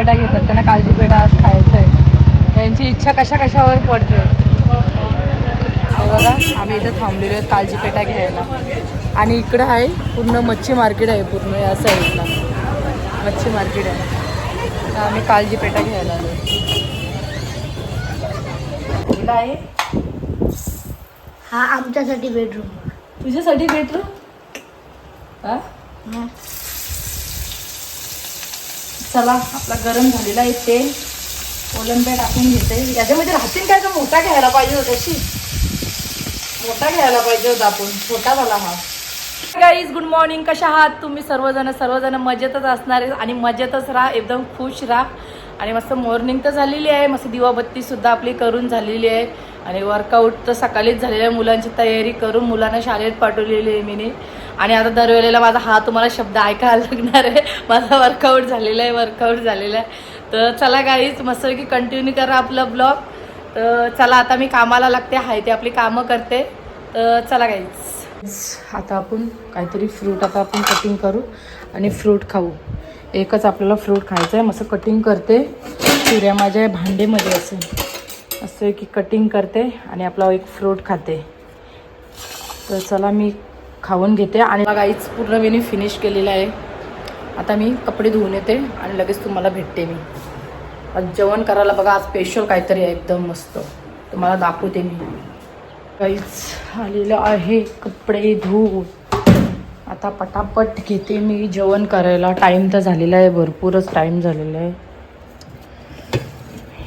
पेढा घेतात त्यांना काळजी पेढा आज खायचा आहे त्यांची इच्छा कशा कशावर पडते? बघा आम्ही इथे थांबलेलो आहेत काळजी पेढा घ्यायला. आणि इकडं आहे पूर्ण मच्छी मार्केट आहे पूर्ण या साईडला. मच्छी मार्केट आहे. तर आम्ही काळजी पेढा घ्यायला आलो. आहे? हा आमच्यासाठी बेडरूम तुझ्यासाठी बेडरूम हा. चला आपला गरम झालेला आहे तेल कोलंबे टाकून घेते. याच्यामध्ये राहतील काय? तर मोठा घ्यायला पाहिजे होता शी मोठा घ्यायला पाहिजे होता आपण. छोटा झाला हा. गाईज गुड मॉर्निंग कशा आहात तुम्ही? सर्वजण सर्वजण मजेतच असणार आहे आणि मजेतच राहा. एकदम खुश राहा. आणि मस्त मॉर्निंग तर झालेली आहे. मस्त दिवाबत्ती सुद्धा आपली करून झालेली आहे. आणि वर्कआउट तर सकाळीच झालेलं आहे. मुलांची तयारी करून मुलांना शाळेत पाठवलेली आहे मीने. आणि आता दरवेळेला माझा हा तुम्हाला शब्द ऐकायला लागणार आहे. माझा वर्कआउट झालेला आहे वर्कआउट झालेला आहे. तर चला गाईज मस्तपैकी कंटिन्यू करा आपला ब्लॉग तर चला आता मी कामाला लागते. हाय ते आपली कामं करते. तर चला गाईज आता आपण काहीतरी फ्रूट आता आपण कटिंग करू आणि फ्रूट खाऊ. एकच आपल्याला फ्रूट खायचं आहे. मस्त कटिंग करते. सूर्या माझ्या भांडेमध्ये असे असं की कटिंग करते आणि आपला एक फ्रूट खाते. तर चला मी खाऊन घेते. आणि बघा आईच पूर्ण मी फिनिश केलेलं आहे. आता मी कपडे धुवून येते आणि लगेच तुम्हाला भेटते मी. जेवण करायला बघा आज स्पेशल काहीतरी आहे. एकदम मस्त. तुम्हाला दाखवते मी. काहीच आलेलं आहे कपडे धुवून आता पटापट घेते मी जेवण करायला टाईम तर झालेला आहे भरपूरच टाईम झालेला आहे.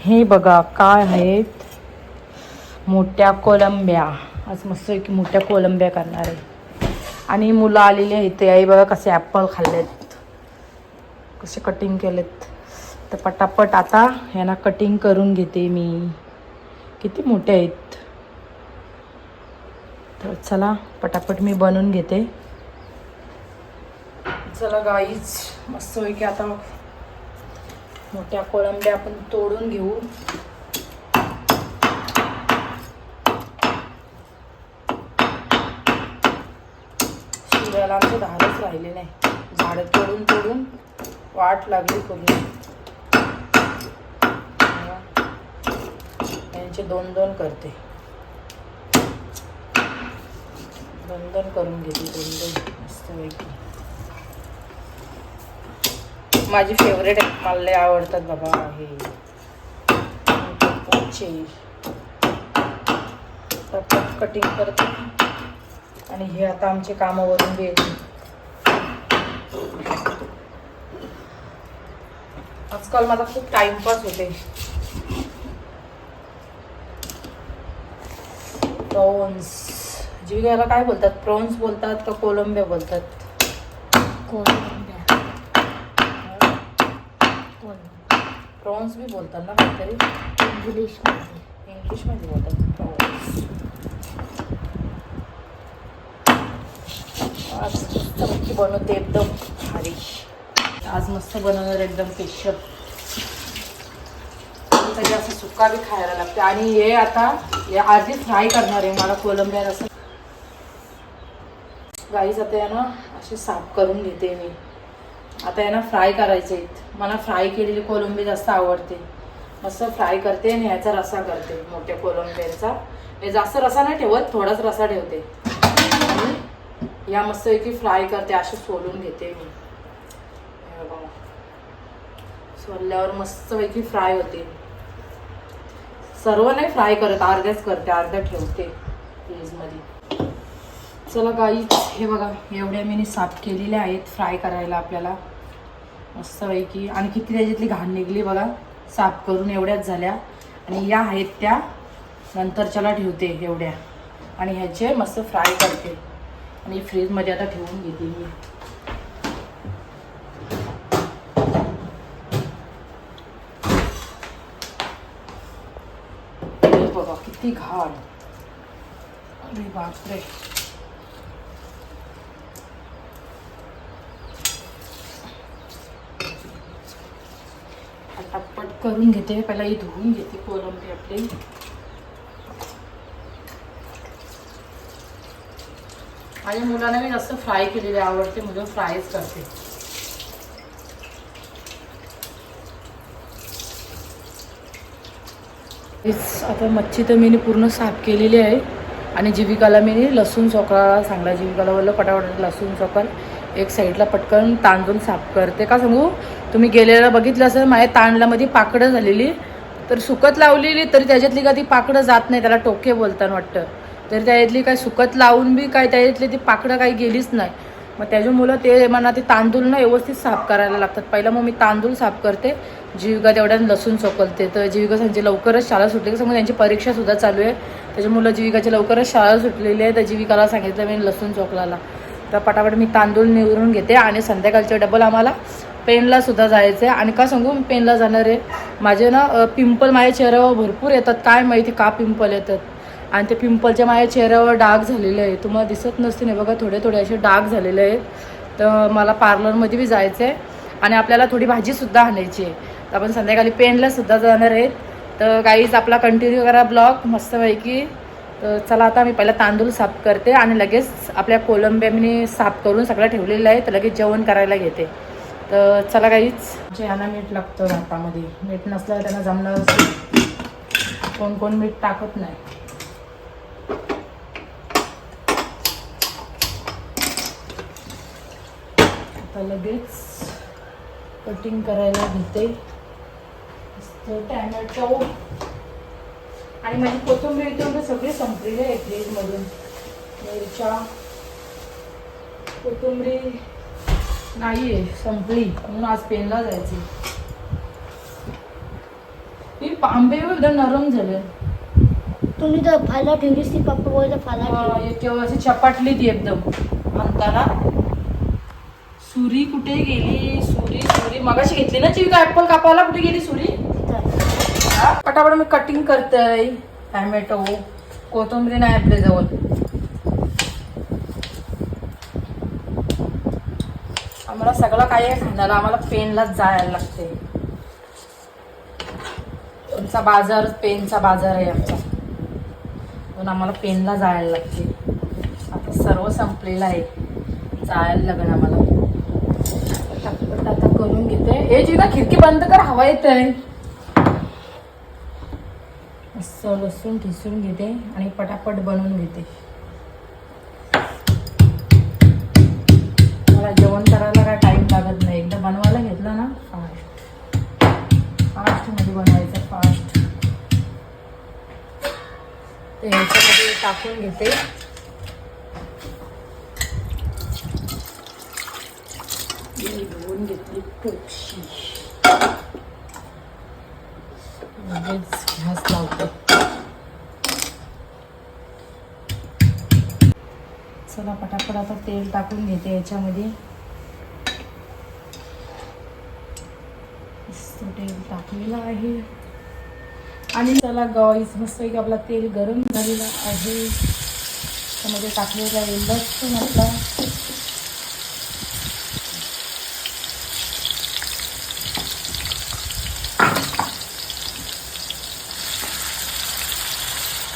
हे बघा काय आहेत? मोठ्या कोलंब्या. आज मस्त की मोठ्या कोलंब्या करणार आहे. आणि मुलं आलेली आहेत ते आई बघा कसे ॲपल खाल्लेत. कसे कटिंग केलेत. तर पटापट आता यांना कटिंग करून घेते मी. किती मोठे आहेत. तर चला पटापट मी बनवून घेते. चला गाईच मस्त की आता मोठ्या कोळंब्या आपण तोडून घेऊ. शिराला आमचं धाडच राहिले नाही. झाडं तोडून तोडून वाट लागली पूर्ण. यांचे दोन दोन करते. दोन दोन करून घेते दोन दोन. मस्त पैकी. माझी फेवरेट आहेत. मला लय आवडतात बाबा हे. पोचे कटिंग करते आणि हे आता आमचे कामावरून बी आजकाल माझा खूप टाइमपास होते प्रॉन्स. जीविकाला काय बोलतात? प्रॉन्स बोलतात का कोलंबिया बोलतात? कोलंबिया. प्रॉन्स बी बोलतात ना काहीतरी इंग्लिशमध्ये इंग्लिशमध्ये बोलतात प्रॉन्स आज बनवते एकदम। भारी। आज मस्त बनवणार एकदम स्पेशल तरी असं सुका बी खायला लागते. आणि हे आता हे आधी फ्राय करणार आहे मला कोलंबियात असं. गाईज आता आहे ना असे साफ करून घेते मी. आता यांना फ्राय करायचे आहेत. मला फ्राय केलेली कोलंबी जास्त आवडते. मस्त फ्राय करते आणि ह्याचा रसा करते मोठ्या कोलंबीचा. हे जास्त रसा नाही ठेवत थोडाच रसा ठेवते. आणि या मस्तपैकी फ्राय करते असे सोलून घेते मी. हे सोलल्यावर मस्तपैकी फ्राय होते. सर्व नाही फ्राय करत अर्ध्याच करते अर्ध्या ठेवते. फ्रीजमध्ये चला गाईच हे बघा एवढ्या मी साफ केलेल्या आहेत फ्राय करायला आपल्याला. मस्तपैकी आणि किती त्याच्यातली घाण निघली बघा. साफ करून एवढ्याच झाल्या. आणि या आहेत त्या. नंतरच्याला ठेवते एवढ्या. आणि ह्याचे मस्त फ्राय करते. आणि फ्रीजमध्ये आता ठेवून घेते मी. बघा किती घाण. अरे बापरे. करून घेते पहिला ही धुवून घेते कोलंबी आपली. माझ्या मुलांना मी जास्त फ्राय केलेले आवडते मुलं फ्रायच करते. आता मच्छी तर मी पूर्ण साफ केलेली आहे. आणि जीविकाला मी लसूण चोकळा सांगला जीविकाला बोललं पटापट लसूण चोकळ एक साईडला पटकन तांदूळ साफ करते. का सांगू? तुम्ही गेलेला बघितलं असेल माझ्या तांदळामध्ये पाकडं झालेली. तर सुकत लावलेली तरी त्याच्यातली का ती पाकडं जात नाही त्याला टोके बोलताना वाटतं. तरी त्याच्यातली काय सुकत लावून बी काय त्याच्यातली ती पाकडं काही गेलीच नाही. मग त्याच्यामुळं ते म्हणा ते तांदूळ ना व्यवस्थित साफ करायला लागतात. पहिला मग मी तांदूळ साफ करते जीविका तेवढ्या लसूण चोकलते तर जीविका त्यांची लवकरच शाळा सुटली की समोर त्यांची परीक्षासुद्धा चालू आहे. त्याच्यामुळं जीविकाची लवकरच शाळा सुटलेली आहे तर जीविकाला सांगितलं मी लसूण चोकलाला. तर पटापट मी तांदूळ निवडून घेते आणि संध्याकाळचे डबल आम्हाला पेनला सुद्धा जायचं आहे आणि का सांगू मी पेनला जाणार आहे माझे ना पिंपल माझ्या चेहऱ्यावर भरपूर येतात. काय माहिती का पिंपल येतात? आणि ते पिंपलच्या माझ्या चेहऱ्यावर डाग झालेले आहे तुम्हाला दिसत नसते नाही बघा थोडे थोडे असे डाग झालेले आहेत. तर मला पार्लरमध्ये बी जायचं आहे आणि आपल्याला थोडी भाजीसुद्धा आणायची आहे. तर आपण संध्याकाळी पेनलासुद्धा जाणार आहेत. तर काहीच आपला कंटिन्यू करा ब्लॉग मस्तपैकी. तर चला आता मी पहिला तांदूळ साफ करते आणि लगेच आपल्या कोलंब्या मी साफ करून सगळं ठेवलेलं आहे. तर लगेच जेवण करायला घेते. तर चला काहीच ह्याला मीठ लागतं भातामध्ये. मीठ नसलं त्यांना जमणार कोण कोण मीठ टाकत नाही. आता लगेच कटिंग करायला घेते. टॅमॅटो. आणि माझी कोथिंबीर इथे सगळी संपलेली आहे फ्रीजमधून मिरच्या कोथिंबरी. नाही आहे संपली. म्हणून आज पेनला जायची ही आंबे एकदम नरम झाले. तुम्ही तर फायला ठेवलीस ती पप्पा बोलतो फायला हा, तेव्हा अशी चपाटली ती एकदम. म्हणताना सुरी कुठे गेली? सुरी सुरी. मगाशी घेतली ना जीविका ऍपल कापायला कुठे गेली सुरी. पटापट मी कटिंग करते टॅमॅटो कोथिंबीर नाही आपल्या जवळ. आम्हाला सगळं काय आहे खाण्याला आम्हाला पेनलाच जायला लागते. आमचा बाजार पेनचा बाजार आहे आमचा. म्हणून आम्हाला पेनला जायला लागते. आता सर्व संपलेलं आहे. जायला लागेल आम्हाला. पटापट आता करून घेते. हे जी ना खिडकी बंद कर हवा येत आहे असं लसूण ठिसून घेते आणि पटापट बनवून घेते. मला जेवण ह्याच्यामध्ये टाकून घेते. मी धुवून घेतली घास लावते. चला पटापट आता तेल टाकून घेते याच्यामध्ये. तो तेल टाकलेलं आहे. आणि चला गॉईस मस्त की आपला तेल गरम झालेला आहे. त्यामध्ये टाकलेला आहे लसूण आपला.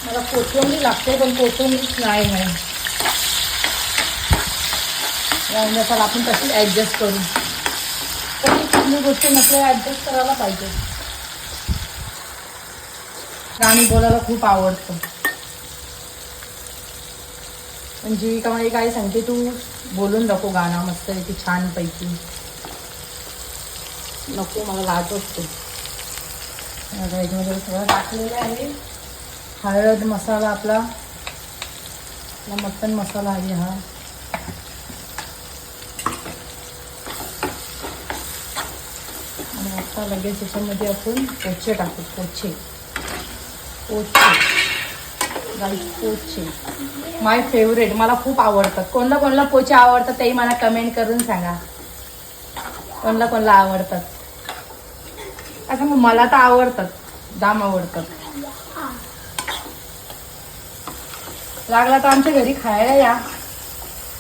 मला कोथिंबीर लागते पण कोथिंबीर नाही आहे. आपण तशी ॲडजस्ट करू. पण गोष्टी गोष्ट नसल्या ॲडजस्ट करायला पाहिजे. गाणी बोलायला खूप आवडतं. पण जीविका म्हणजे काय सांगते तू बोलून दाखव गाणं मस्त की छानपैकी. नको मला लाज असतो. याच्यामध्ये सगळं टाकलेलं आहे. हळद मसाला आपला आपला मटन मसाला आहे हा. आणि आता लगेच त्याच्यामध्ये आपण पोचे टाकू पोचे. पोचे. गाईस पोचे माय फेवरेट मला खूप आवडतात. कोणला कोणला पोचे आवडतात तेही मला कमेंट करून सांगा. कोणला कोणला आवडतात? असं मग मला तर आवडतात. जाम आवडतात. लागला तर आमच्या घरी खायला या.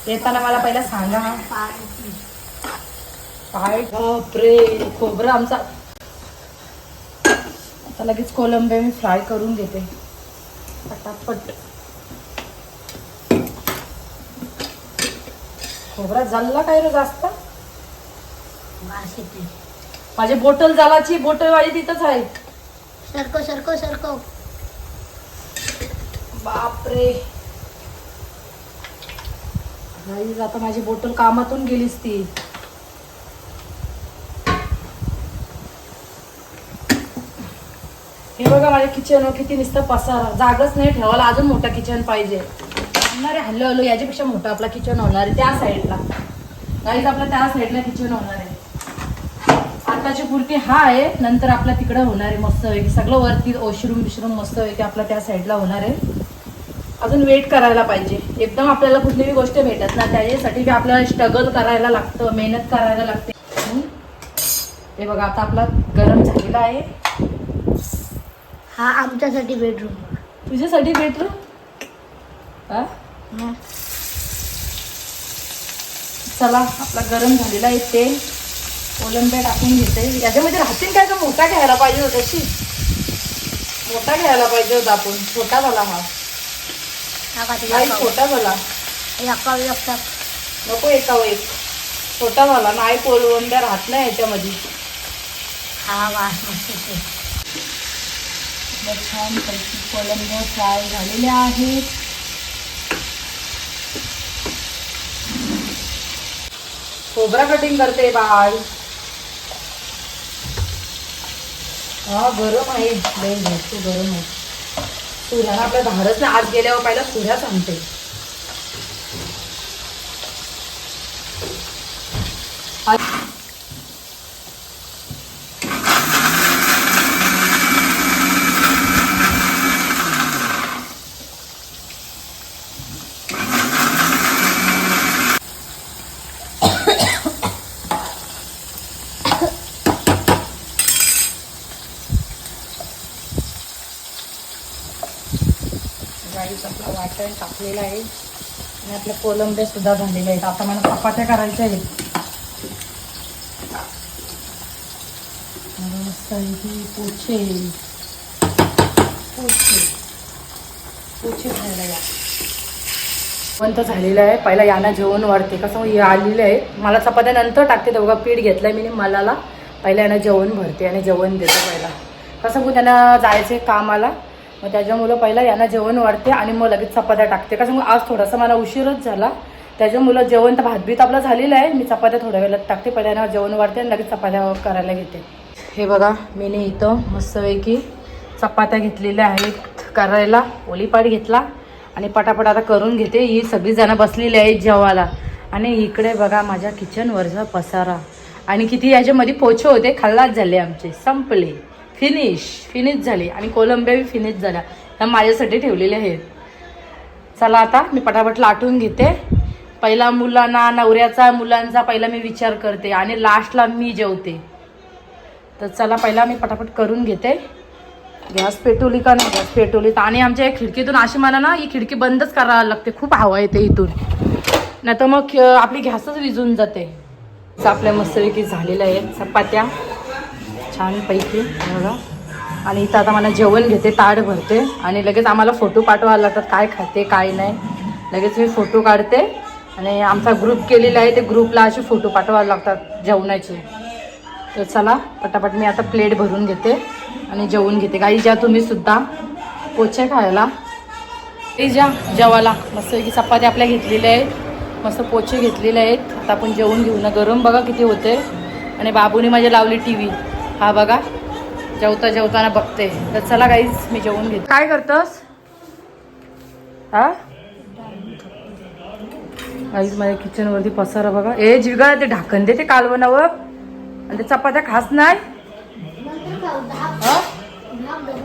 येताना मला पहिला सांगा. हा बापरे खोबरं आमचा आता लगेच कोलंबे मी फ्राय करून घेते. पटापट. खोबरा जल्ला काय रे जास्त? माझी बोटल जालाची बोटल वाली तिथंच आहे. सरको सरको सरको बापरे. गाईज आता माझी बॉटल कामातून गेलीस ती. हे बघा माझ्या किचन किती नुसतं पसार. जागच नाही ठेवायला अजून मोठा किचन पाहिजे. अरे हल्लो हल्लो याच्यापेक्षा मोठा आपला किचन होणार आहे त्या साईडला गाईज आपला त्या साईडला किचन होणार आहे. आताची पुरती हा आहे नंतर आपला तिकडं होणार आहे मस्त आहे सगळं वरती ओशरूम बिशरूम मस्त की आपला त्या साईडला होणार आहे. अजून वेट करायला पाहिजे. एकदम आपल्याला कुठलीही गोष्ट भेटत ना त्याच्यासाठी बी आपल्याला स्ट्रगल करायला लागतं मेहनत करायला लागते. हे बघा आता आपला गरम झालेला आहे. हा आमच्यासाठी बेडरूम तुझ्यासाठी बेडरूम हा? चला आपला गरम झालेला आहे तेल कोलंबे टाकून घेते. याच्यामध्ये राहतील काय? तर मोठा घ्यायला पाहिजे होता शी. मोठा घ्यायला पाहिजे होता आपण. छोटा झाला हा. ते नाही छोटा झाला. नको एका एक. छोटा झाला. नाही कोलंब्या राहत नाही याच्यामध्ये. हा वास मस्त येते. मग छान पैकी कोलंब्या फ्राय झालेल्या आहेत. खोबरा कटिंग करते बाळ. हा गरम आहे. लय भरपूर गरम आहे. सूर्याला आपल्या धाडच नाही आज गेल्यावर पहिला सूर्या सांगते आज राईस आपला वाटण टाकलेला आहे. आणि आपल्या कोलंबे सुद्धा झालेले आहेत. आता मला चपात्या करायच्या आहेत. मला मस्त इथे पोछे. पोछे. पोछे खायला या. पण झालेलं आहे. पहिला यांना जेवण वाढते. कसं हे आहे. मला चपात्या नंतर टाकते. तेव्हा पीठ घेतलंय मी मलाला. पहिला यांना जेवण भरते आणि जेवण देते पहिला. कसं मग त्यांना जायचे कामाला. मग त्याच्यामुळं पहिला यांना जेवण वाढते आणि मग लगेच चपात्या टाकते. कसं मग आज थोडासा मला उशीरच झाला. त्याच्यामुळं जेवण तर भातबीत आपलं झालेलं आहे. मी चपात्या थोड्या वेळात टाकते. पहिल्या यांना जेवण वाढते आणि लगेच चपात्या करायला घेते. हे बघा मी ने इथं मस्तपैकी चपात्या घेतलेल्या आहेत करायला. ओलीपाट घेतला आणि पटापट आता करून घेते. ही सगळीजणं बसलेली आहेत जेवायला. आणि इकडे बघा माझ्या किचनवरचा पसारा. आणि किती याच्यामध्ये पोछे होते. खल्लाच झाले आमचे. संपले. फिनिश फिनिश झाली. आणि कोलंब्या बी फिनिश झाल्या. ह्या माझ्यासाठी ठेवलेल्या आहेत. चला आता मी पटापट लाटून घेते. पहिला मुलांना नवऱ्याचा मुलांचा पहिला मी विचार करते. आणि लास्टला मी जेवते. तर चला पहिला मी पटापट करून घेते. गॅस पेटवली का नाही? गॅस पेटवली. तर आणि आमच्या या खिडकीतून अशी मला ना ही खिडकी बंदच करायला लागते. खूप हवा येते इथून. नाही तर मग आपली गॅसच विजून जाते. आपल्या मस्तपैकी झालेलं आहे. चपात्या. छानपैकी बघा. आणि इथं आता मला जेवण घेते ताट भरते. आणि लगेच आम्हाला फोटो पाठवायला लागतात काय खाते काय नाही. लगेच मी फोटो काढते. आणि आमचा ग्रुप केलेला आहे ते ग्रुपला असे फोटो पाठवायला लागतात जेवणाचे. तर चला पटापट मी आता प्लेट भरून घेते आणि जेवून घेते. काही ज्या तुम्ही सुद्धा. पोचे खायला. ते ज्या जेवायला. मस्त की चपाती आपल्या घेतलेल्या आहेत. मस्त पोचे घेतलेले आहेत. आता आपण जेवून घेऊ ना. गरम बघा किती होते. आणि बाबूने माझ्या लावली टी व्ही हा बघा जेवता जेवताना बघते. तर चला काहीच मी जेवून घेते. काय करतोस? हा? काहीच माझ्या किचनवरती पसारा बघा. ए जिगा ते ढाकण दे ते कालवणावर. आणि ते चपात्या खास नाही?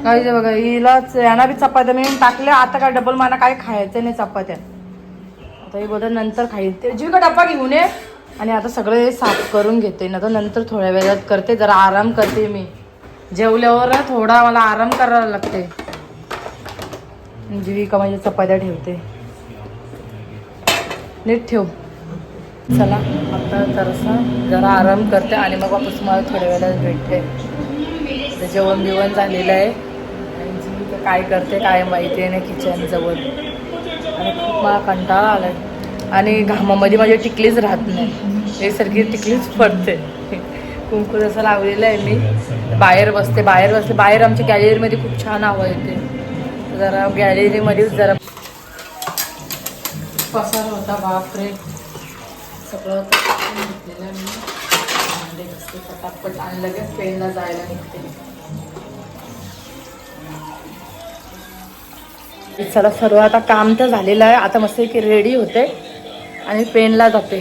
काही बघा हिलाच यांना बी चपात्या मी टाकल्या. आता काय डबल मला काय खायचं नाही चपात्या. आता हे बोलत नंतर खाईल. ते जिगा डब्बा घेऊन ये. आणि आता सगळे साफ करून घेते ना तर नंतर थोड्या वेळात करते जरा आराम करते मी. जेवल्यावर ना थोडा मला आराम करायला लागते. जीवी का माझ्या चपात्या ठेवते. नीट ठेव. चला आता जरासा जरा आराम करते आणि मग वापस तुम्हाला थोड्या वेळात भेटते. जेवण बिवण झालेलं आहे. आणि जी काय करते काय माहिती आहे ना किचन जवळ. आणि खूप मला कंटाळा आला आणि घामामध्ये माझी टिकलीच राहत नाही. हे सारखी टिकलीच पडते. कुंकू जसं लावलेलं आहे मी बाहेर बसते बाहेर बसते. बाहेर आमच्या गॅलरीमध्ये खूप छान हवा येते. जरा गॅलरीमध्येच जरा पसार होता बापरे. सगळं घेतलेलं मी. भांडे पटापट. आणि लगेच पेनला जायला निघते चला सर्व आता काम तर झालेलं आहे. आता मस्त की रेडी होते. आणि पेनला जाते.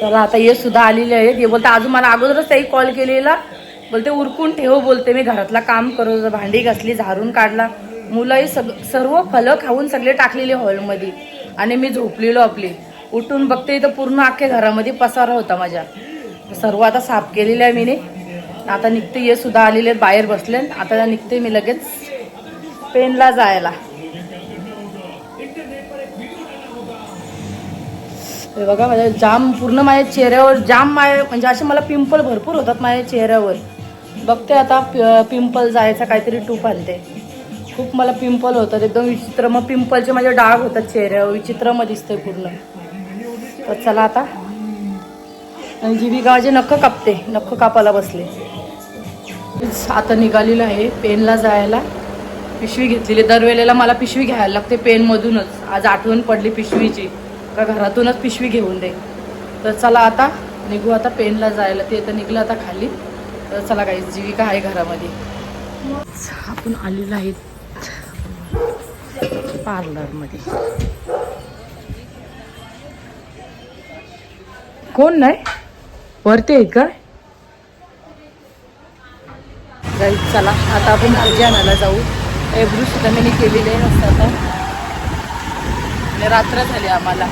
चला आता ये सुद्धा आलेली आहेत हे बोलते अजून मला अगोदरच ताई कॉल केलेला. बोलते उरकून ठेव बोलते मी घरातला काम करत भांडी घासली झाडून काढला. मुलंही सग सर्व फलं खाऊन सगळे टाकलेले हॉलमध्ये. आणि मी झोपलेलो आपली. उठून बघते तर पूर्ण अख्ख्या घरामध्ये पसारा होता माझ्या. सर्व आता साफ केलेलं आहे मीने. आता निघते ये सुद्धा आलेले आहेत बाहेर बसले. आता निघते मी लगेच पेनला जायला. हे बघा माझ्या जाम पूर्ण माझ्या चेहऱ्यावर जाम माय म्हणजे असे मला पिंपल भरपूर होतात माझ्या चेहऱ्यावर. बघते आता पिंपल जायचा काहीतरी टूप आणते. खूप मला पिंपल होतात एकदम विचित्र. मग पिंपलचे माझे डाग होतात चेहऱ्यावर विचित्र मग दिसते पूर्ण. तर चला आता. आणि जीविकाचे नख कापते नख कापायला बसले. आता निघालेलं आहे पेनला जायला. पिशवी घेतलेली दरवेळेला मला पिशवी घ्यायला लागते पेनमधूनच. आज आठवण पडली पिशवीची. का घरातूनच पिशवी घेऊन दे. तर चला आता निघू आता पेनला जायला. ते तर निघलं आता खाली. तर चला काही जीविका आहे घरामध्ये? आपण आलेलो आहेत पार्लरमध्ये. कोण नाही? वरती आहेत का? चला आता आपण भाजी आणायला जाऊ. एव्हरी सुद्धा मी केलेले आहे असं आता. आणि रात्र झाली आम्हाला.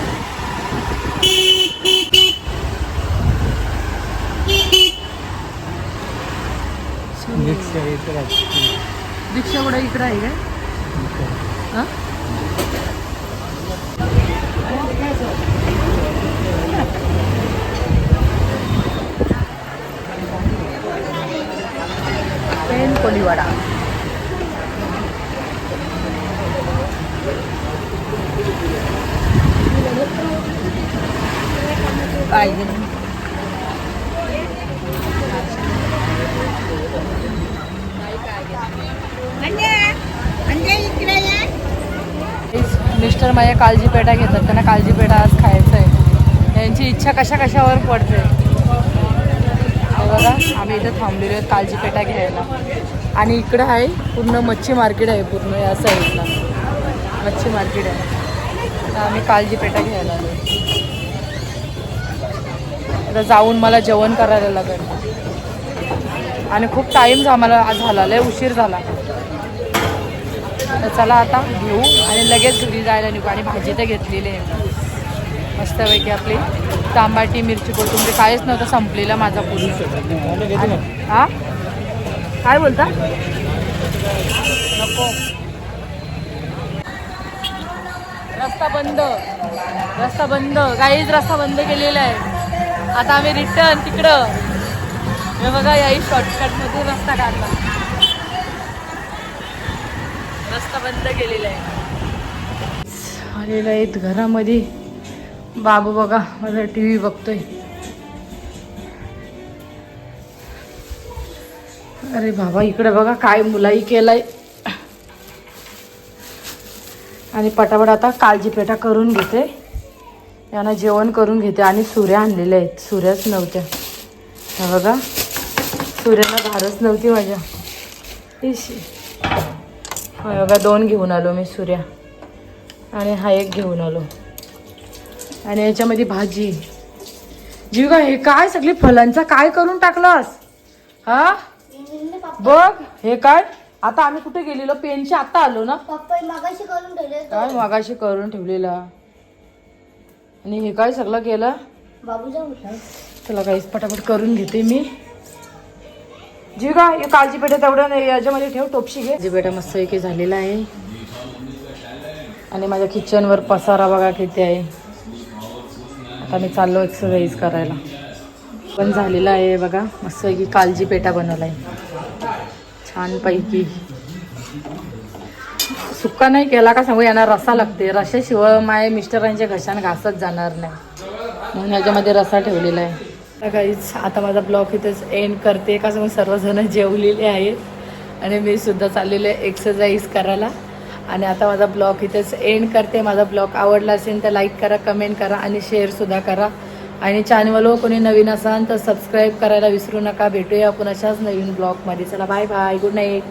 दीक्षा कुठं? इकडं आहे काय हा? पेन कोलीवाडा पाहिजे मिस्टर माझ्या काळजी पेढा घेतात. त्यांना काळजी पेढा आज खायचं आहे यांची इच्छा कशा कशावर पडते. बघा आम्ही इथं थांबलेलो आहेत काळजी पेठा घ्यायला. आणि इकडं आहे पूर्ण मच्छी मार्केट आहे पूर्ण या साईडला. मच्छी मार्केट आहे. आम्ही काळजी पेठा घ्यायला आलो. आता जाऊन मला जेवण करायला लागेल. आणि खूप टाईम आम्हाला आज झाला लय उशीर झाला. तर चला आता घेऊ आणि लगेच घरी जायला निघू. आणि भाजी तर घेतलेली आहे. मस्तपैकी आपली तांबाटी मिरची कोथिंबीर. काहीच नव्हतं संपलेला माझा पूर्ण. हा? काय बोलता? नको. रस्ता बंद. रस्ता बंद. काहीच रस्ता बंद केलेला आहे. आता आम्ही रिटर्न तिकडं. हे बघा याही शॉर्टकटमध्ये रस्ता काढला. रस्ता बंद केलेला आहे. आलेला आहेत घरामध्ये. बाबू बघा माझा टी व्ही बघतोय. अरे बाबा इकडे बघा काय मुलाही केलाय. आणि पटापट आता काळजी पेटा करून घेते. यांना जेवण करून घेते. आणि सूर्या आणलेल्या आहेत. सूर्याच नव्हत्या. बघा. सूर्याला धारच नव्हती माझ्या. इशी. हे बघा दोन घेऊन आलो मी सुऱ्या आणि हा एक घेऊन आलो. आणि याच्यामध्ये भाजी. जीव का हे काय सगळी फलांचा काय करून टाकलास? हा? बघ हे काय? आता आम्ही कुठे गेलेलो? पेनच्या आता आलो ना? काय मागाशी करून ठेवलेला? आणि हे काय सगळं केलं? चला काहीच पटापट करून घेते मी. जी का हे काळजी पेठा तेवढं नाही याच्यामध्ये ठेव टोपशी घे. जी पेठा मस्त एके झालेला आहे. आणि माझ्या किचनवर पसारा बघा किती आहे. आता मी चाललो एक्सरसाइज करायला. पण झालेला आहे बघा मस्त की काळजी पेठा बनवला आहे छानपैकी. सुक्का नाही केला का सांगू यांना रसा लागते रशाशिवाय माय मिस्टरांच्या घशान घासत जाणार नाही. म्हणून याच्यामध्ये रसा ठेवलेला आहे. काहीच आता माझा ब्लॉग इथेच एंड करते. का मग सर्वजण जेवलेले आहेत. आणि मी सुद्धा चाललेले एक्सरसाइज करायला. आणि आता माझा ब्लॉग इथेच एंड करते. माझा ब्लॉग आवडला असेल तर लाईक करा कमेंट करा आणि शेअरसुद्धा करा. आणि चॅनलवर कोणी नवीन असाल तर सबस्क्राईब करायला विसरू नका. भेटूया आपण अशाच नवीन ब्लॉगमध्ये चला बाय बाय गुड नाईट